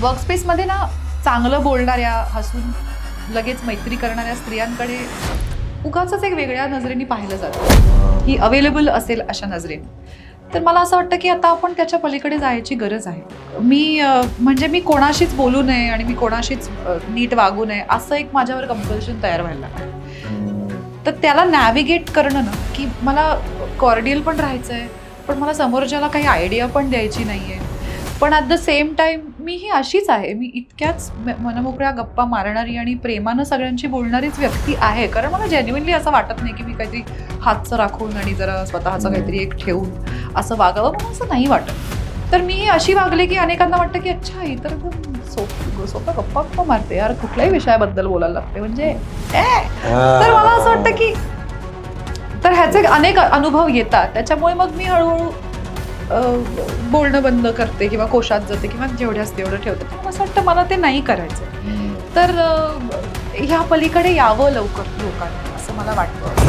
वर्कस्पेसमध्ये ना चांगलं बोलणाऱ्या हसून लगेच मैत्री करणाऱ्या स्त्रियांकडे उगाच एक वेगळ्या नजरेने पाहिलं जातं. ही अवेलेबल असेल अशा नजरेने. तर मला असं वाटतं की आता आपण त्याच्या पलीकडे जायची गरज आहे. मी म्हणजे मी कोणाशीच बोलू नये आणि मी कोणाशीच नीट वागू नये असं एक माझ्यावर कंपल्शन तयार व्हायला लागलं. तर त्याला नॅव्हिगेट करणं ना की मला कॉर्डियल पण राहायचं आहे पण मला समोरच्याला काही आयडिया पण द्यायची नाही आहे पण ॲट द सेम टाइम मी ही अशीच आहे. मी इतक्याच मनमोकळ्या गप्पा मारणारी आणि प्रेमानं सगळ्यांशी बोलणारीच व्यक्ती आहे. कारण मला जेन्युनली असं वाटत नाही की मी काहीतरी हातचं राखून आणि जरा स्वतःचं काहीतरी एक ठेवून असं वागावं मला असं नाही वाटत. तर मी ही अशी वागले की अनेकांना वाटतं की अच्छा ही तर सोप गप्पा गप्पा मारते यार. कुठल्याही विषयाबद्दल बोलायला लागते. म्हणजे तर मला असं वाटतं की तर ह्याचे अनेक अनुभव येतात. त्याच्यामुळे मग मी हळूहळू बोलणं बंद करते किंवा कोशात जाते किंवा जेवढ्याच तेवढं ठेवते. तर मला असं वाटतं मला ते नाही करायचं तर ह्या पलीकडे यावं लवकर लोकांनी असं मला वाटतं.